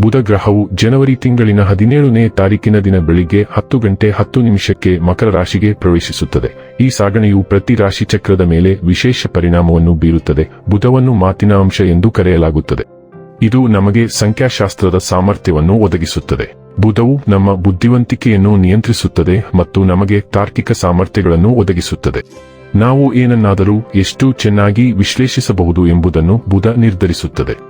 ಬುಧ ಗ್ರಹವು ಜನವರಿ ತಿಂಗಳಿನ ಹದಿನೇಳನೇ ತಾರೀಕಿನ ದಿನ ಬೆಳಿಗ್ಗೆ ಹತ್ತು ಗಂಟೆ ಹತ್ತು ನಿಮಿಷಕ್ಕೆ ಮಕರ ರಾಶಿಗೆ ಪ್ರವೇಶಿಸುತ್ತದೆ. ಈ ಸಾಗಣೆಯು ಪ್ರತಿ ರಾಶಿ ಚಕ್ರದ ಮೇಲೆ ವಿಶೇಷ ಪರಿಣಾಮವನ್ನು ಬೀರುತ್ತದೆ. ಬುಧವನ್ನು ಮಾತಿನ ಅಂಶ ಎಂದು ಕರೆಯಲಾಗುತ್ತದೆ. ಇದು ನಮಗೆ ಸಂಖ್ಯಾಶಾಸ್ತ್ರದ ಸಾಮರ್ಥ್ಯವನ್ನು ಒದಗಿಸುತ್ತದೆ. ಬುಧವು ನಮ್ಮ ಬುದ್ಧಿವಂತಿಕೆಯನ್ನು ನಿಯಂತ್ರಿಸುತ್ತದೆ ಮತ್ತು ನಮಗೆ ತಾರ್ಕಿಕ ಸಾಮರ್ಥ್ಯಗಳನ್ನು ಒದಗಿಸುತ್ತದೆ. ನಾವು ಏನನ್ನಾದರೂ ಎಷ್ಟು ಚೆನ್ನಾಗಿ ವಿಶ್ಲೇಷಿಸಬಹುದು ಎಂಬುದನ್ನು ಬುಧ ನಿರ್ಧರಿಸುತ್ತದೆ.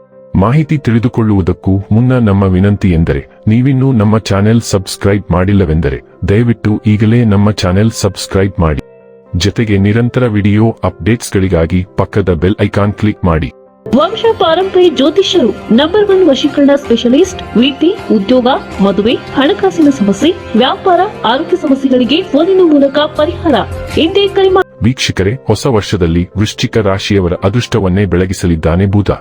ಮಾಹಿತಿ ತಿಳಿದುಕೊಳ್ಳುವುದಕ್ಕೂ ಮುನ್ನ ನಮ್ಮ ವಿನಂತಿ ಎಂದರೆ ನೀವಿನ್ನೂ ನಮ್ಮ ಚಾನೆಲ್ ಸಬ್ಸ್ಕ್ರೈಬ್ ಮಾಡಿಲ್ಲವೆಂದರೆ ದಯವಿಟ್ಟು ಈಗಲೇ ನಮ್ಮ ಚಾನೆಲ್ ಸಬ್ಸ್ಕ್ರೈಬ್ ಮಾಡಿ. ಜೊತೆಗೆ ನಿರಂತರ ವಿಡಿಯೋ ಅಪ್ಡೇಟ್ಸ್ಗಳಿಗಾಗಿ ಪಕ್ಕದ ಬೆಲ್ ಐಕಾನ್ ಕ್ಲಿಕ್ ಮಾಡಿ. ವಂಶ ಪಾರಂಪರಿ ಜ್ಯೋತಿಷ್ಯರು ನಂಬರ್ ಒನ್ ವಶೀಕರಣ ಸ್ಪೆಷಲಿಸ್ಟ್ ವೀಟಿ ಉದ್ಯೋಗ ಮದುವೆ ಹಣಕಾಸಿನ ಸಮಸ್ಯೆ ವ್ಯಾಪಾರ ಆರೋಗ್ಯ ಸಮಸ್ಯೆಗಳಿಗೆ ಫೋನಿನ ಮೂಲಕ ಪರಿಹಾರ. ಎಂದೇ ಕರೆ ಮಾಡಿ ವೀಕ್ಷಕರೇ ಹೊಸ ವರ್ಷದಲ್ಲಿ ವೃಶ್ಚಿಕ ರಾಶಿಯವರ ಅದೃಷ್ಟವನ್ನೇ ಬೆಳಗಿಸಲಿದ್ದಾನೆ ಬುಧ.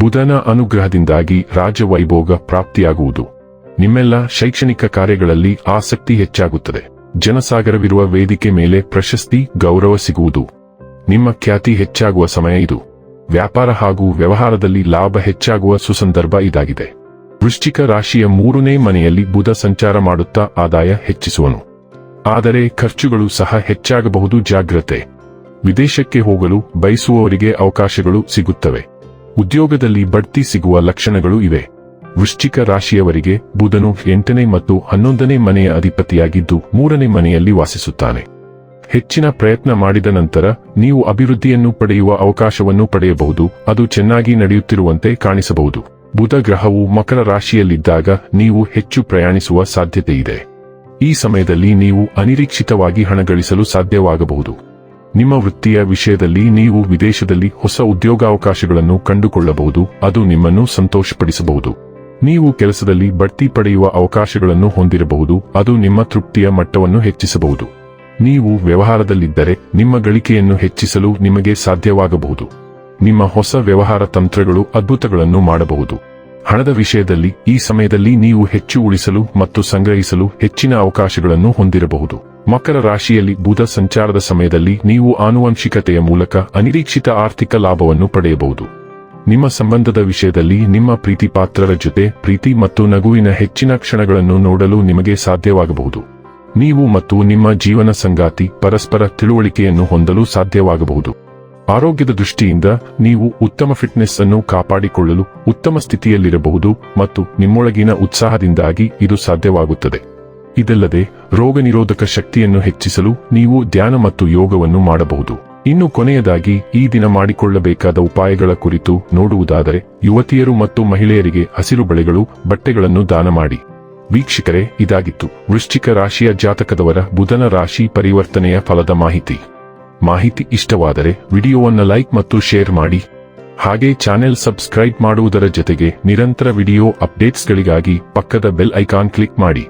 ಬುಧನ ಅನುಗ್ರಹದಿಂದಾಗಿ ರಾಜವೈಭೋಗ ಪ್ರಾಪ್ತಿಯಾಗುವುದು. ನಿಮ್ಮೆಲ್ಲ ಶೈಕ್ಷಣಿಕ ಕಾರ್ಯಗಳಲ್ಲಿ ಆಸಕ್ತಿ ಹೆಚ್ಚಾಗುತ್ತದೆ. ಜನಸಾಗರವಿರುವ ವೇದಿಕೆ ಮೇಲೆ ಪ್ರಶಸ್ತಿ, ಗೌರವ ಸಿಗುವುದು. ನಿಮ್ಮ ಖ್ಯಾತಿ ಹೆಚ್ಚಾಗುವ ಸಮಯ ಇದು. ವ್ಯಾಪಾರ ಹಾಗೂ ವ್ಯವಹಾರದಲ್ಲಿ ಲಾಭ ಹೆಚ್ಚಾಗುವ ಸುಸಂದರ್ಭ ಇದಾಗಿದೆ. ವೃಶ್ಚಿಕ ರಾಶಿಯ ಮೂರನೇ ಮನೆಯಲ್ಲಿ ಬುಧ ಸಂಚಾರ ಮಾಡುತ್ತಾ ಆದಾಯ ಹೆಚ್ಚಿಸುವನು. ಆದರೆ ಖರ್ಚುಗಳು ಸಹ ಹೆಚ್ಚಾಗಬಹುದು ಜಾಗ್ರತೆ. ವಿದೇಶಕ್ಕೆ ಹೋಗಲು ಬಯಸುವವರಿಗೆ ಅವಕಾಶಗಳು ಸಿಗುತ್ತವೆ. ಉದ್ಯೋಗದಲ್ಲಿ ಬಡ್ತಿ ಸಿಗುವ ಲಕ್ಷಣಗಳು ಇವೆ. ವೃಶ್ಚಿಕ ರಾಶಿಯವರಿಗೆ ಬುಧನು ಎಂಟನೇ ಮತ್ತು ಹನ್ನೊಂದನೇ ಮನೆಯ ಅಧಿಪತಿಯಾಗಿದ್ದು ಮೂರನೇ ಮನೆಯಲ್ಲಿ ವಾಸಿಸುತ್ತಾನೆ. ಹೆಚ್ಚಿನ ಪ್ರಯತ್ನ ಮಾಡಿದ ನಂತರ ನೀವು ಅಭಿವೃದ್ಧಿಯನ್ನು ಪಡೆಯುವ ಅವಕಾಶವನ್ನು ಪಡೆಯಬಹುದು, ಅದು ಚೆನ್ನಾಗಿ ನಡೆಯುತ್ತಿರುವಂತೆ ಕಾಣಿಸಬಹುದು. ಬುಧ ಗ್ರಹವು ಮಕರ ರಾಶಿಯಲ್ಲಿದ್ದಾಗ ನೀವು ಹೆಚ್ಚು ಪ್ರಯಾಣಿಸುವ ಸಾಧ್ಯತೆಯಿದೆ. ಈ ಸಮಯದಲ್ಲಿ ನೀವು ಅನಿರೀಕ್ಷಿತವಾಗಿ ಹಣ ಗಳಿಸಲು ಸಾಧ್ಯವಾಗಬಹುದು. ನಿಮ್ಮ ವೃತ್ತಿಯ ವಿಷಯದಲ್ಲಿ ನೀವು ವಿದೇಶದಲ್ಲಿ ಹೊಸ ಉದ್ಯೋಗಾವಕಾಶಗಳನ್ನು ಕಂಡುಕೊಳ್ಳಬಹುದು, ಅದು ನಿಮ್ಮನ್ನು ಸಂತೋಷಪಡಿಸಬಹುದು. ನೀವು ಕೆಲಸದಲ್ಲಿ ಬಡ್ತಿ ಪಡೆಯುವ ಅವಕಾಶಗಳನ್ನು ಹೊಂದಿರಬಹುದು, ಅದು ನಿಮ್ಮ ತೃಪ್ತಿಯ ಮಟ್ಟವನ್ನು ಹೆಚ್ಚಿಸಬಹುದು. ನೀವು ವ್ಯವಹಾರದಲ್ಲಿದ್ದರೆ, ನಿಮ್ಮ ಗಳಿಕೆಯನ್ನು ಹೆಚ್ಚಿಸಲು ನಿಮಗೆ ಸಾಧ್ಯವಾಗಬಹುದು. ನಿಮ್ಮ ಹೊಸ ವ್ಯವಹಾರ ತಂತ್ರಗಳು ಅದ್ಭುತಗಳನ್ನು ಮಾಡಬಹುದು. ಹಣದ ವಿಷಯದಲ್ಲಿ ಈ ಸಮಯದಲ್ಲಿ ನೀವು ಹೆಚ್ಚು ಉಳಿಸಲು ಮತ್ತು ಸಂಗ್ರಹಿಸಲು ಹೆಚ್ಚಿನ ಅವಕಾಶಗಳನ್ನು ಹೊಂದಿರಬಹುದು. ಮಕರ ರಾಶಿಯಲ್ಲಿ ಬುಧ ಸಂಚಾರದ ಸಮಯದಲ್ಲಿ ನೀವು ಆನುವಂಶಿಕತೆಯ ಮೂಲಕ ಅನಿರೀಕ್ಷಿತ ಆರ್ಥಿಕ ಲಾಭವನ್ನು ಪಡೆಯಬಹುದು. ನಿಮ್ಮ ಸಂಬಂಧದ ವಿಷಯದಲ್ಲಿ ನಿಮ್ಮ ಪ್ರೀತಿ ಪಾತ್ರರ ಜೊತೆ ಪ್ರೀತಿ ಮತ್ತು ನಗುವಿನ ಹೆಚ್ಚಿನ ಕ್ಷಣಗಳನ್ನು ನೋಡಲು ನಿಮಗೆ ಸಾಧ್ಯವಾಗಬಹುದು. ನೀವು ಮತ್ತು ನಿಮ್ಮ ಜೀವನ ಸಂಗಾತಿ ಪರಸ್ಪರ ತಿಳುವಳಿಕೆಯನ್ನು ಹೊಂದಲು ಸಾಧ್ಯವಾಗಬಹುದು. ಆರೋಗ್ಯದ ದೃಷ್ಟಿಯಿಂದ ನೀವು ಉತ್ತಮ ಫಿಟ್ನೆಸ್ ಅನ್ನು ಕಾಪಾಡಿಕೊಳ್ಳಲು ಉತ್ತಮ ಸ್ಥಿತಿಯಲ್ಲಿರಬಹುದು ಮತ್ತು ನಿಮ್ಮೊಳಗಿನ ಉತ್ಸಾಹದಿಂದಾಗಿ ಇದು ಸಾಧ್ಯವಾಗುತ್ತದೆ. ಇದಲ್ಲದೆ ರೋಗ ನಿರೋಧಕ ಶಕ್ತಿಯನ್ನು ಹೆಚ್ಚಿಸಲು ನೀವು ಧ್ಯಾನ ಮತ್ತು ಯೋಗವನ್ನು ಮಾಡಬಹುದು. ಇನ್ನು ಕೊನೆಯದಾಗಿ, ಈ ದಿನ ಮಾಡಿಕೊಳ್ಳಬೇಕಾದ ಉಪಾಯಗಳ ಕುರಿತು ನೋಡುವುದಾದರೆ, ಯುವತಿಯರು ಮತ್ತು ಮಹಿಳೆಯರಿಗೆ ಹಸಿರು ಬಳೆಗಳು, ಬಟ್ಟೆಗಳನ್ನು ದಾನ ಮಾಡಿ. ವೀಕ್ಷಕರೇ, ಇದಾಗಿತ್ತು. ವೃಶ್ಚಿಕ ರಾಶಿಯ ಜಾತಕದವರ ಬುಧನ ರಾಶಿ ಪರಿವರ್ತನೆಯ ಫಲದ ಮಾಹಿತಿ. ಮಾಹಿತಿ ಇಷ್ಟವಾದರೆ, ವಿಡಿಯೋವನ್ನು ಲೈಕ್ ಮತ್ತು ಶೇರ್ ಮಾಡಿ. ಹಾಗೆ ಚಾನೆಲ್ ಸಬ್ಸ್ಕ್ರೈಬ್ ಮಾಡುವುದರ ಜೊತೆಗೆ ನಿರಂತರ ವಿಡಿಯೋ ಅಪ್ಡೇಟ್ಸ್ಗಳಿಗಾಗಿ ಪಕ್ಕದ ಬೆಲ್ ಐಕಾನ್ ಕ್ಲಿಕ್ ಮಾಡಿ.